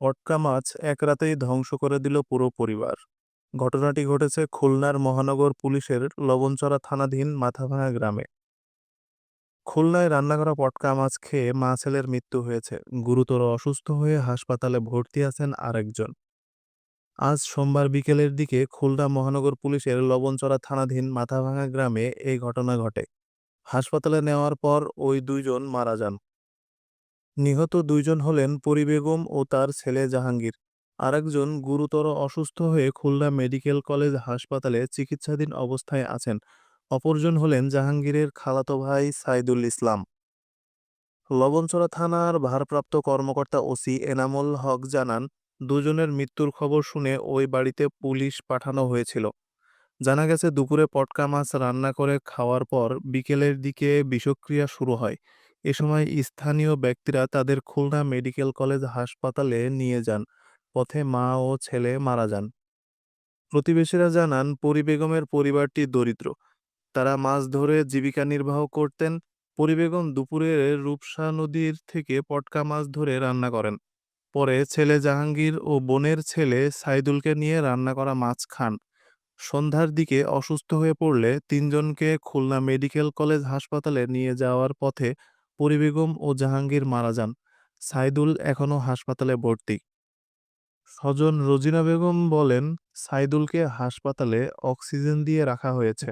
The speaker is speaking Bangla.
পটকা মাছ এক রাতেই ধ্বংস করে দিল পুরো পরিবার। ঘটনাটি ঘটেছে খুলনার মহানগর পুলিশের লবণচড়া থানাধীন মাথাভাঙা গ্রামে। খুলনায় রান্না করা পটকা মাছ খেয়ে মা ছেলের মৃত্যু হয়েছে। গুরুতর অসুস্থ হয়ে হাসপাতালে ভর্তি আছেন আরেকজন। আজ সোমবার বিকেলের দিকে খুলনা মহানগর পুলিশের লবণচড়া থানাধীন মাথাভাঙা গ্রামে এই ঘটনা ঘটে। হাসপাতালে নেওয়ার পর ওই দুইজন মারা যান। নিহত দুইজন হলেন পরি বেগম ও তার ছেলে জাহাঙ্গীর। আরেকজন গুরুতর অসুস্থ হয়ে খুলনা মেডিকেল কলেজ হাসপাতালে চিকিৎসাধীন অবস্থায় আছেন। অপরজন হলেন জাহাঙ্গীরের খালাতো ভাই সাইদুল ইসলাম। লবণচড়া থানার ভারপ্রাপ্ত কর্মকর্তা ওসি এনামুল হক জানান, দুজনের মৃত্যুর খবর শুনে ওই বাড়িতে পুলিশ পাঠানো হয়েছিল। জানা গেছে, দুপুরে পটকা মাছ রান্না করে খাওয়ার পর বিকেলের দিকে বিষক্রিয়া শুরু হয়। এ সময় স্থানীয় ব্যক্তিরা তাদের খুলনা মেডিকেল কলেজ হাসপাতালে নিয়ে যান। পথে মা ও ছেলে মারা যান। প্রতিবেশীরা জানান, পরি বেগমের পরিবারটি দরিদ্র। তারা মাছ ধরে জীবিকা নির্বাহ করতেন। পরি বেগম দুপুরে রূপসা নদীর থেকে পটকা মাছ ধরে রান্না করেন। পরে ছেলে জাহাঙ্গীর ও বোনের ছেলে সাইদুলকে নিয়ে রান্না করা মাছ খান। সন্ধ্যার দিকে অসুস্থ হয়ে পড়লে তিনজনকে খুলনা মেডিকেল কলেজ হাসপাতালে নিয়ে যাওয়ার পথে পরি বেগম ও জাহাঙ্গীর মারা যান। সাইদুল এখনও হাসপাতালে ভর্তি। স্বজন রোজিনা বেগম বলেন, সাইদুলকে হাসপাতালে অক্সিজেন দিয়ে রাখা হয়েছে।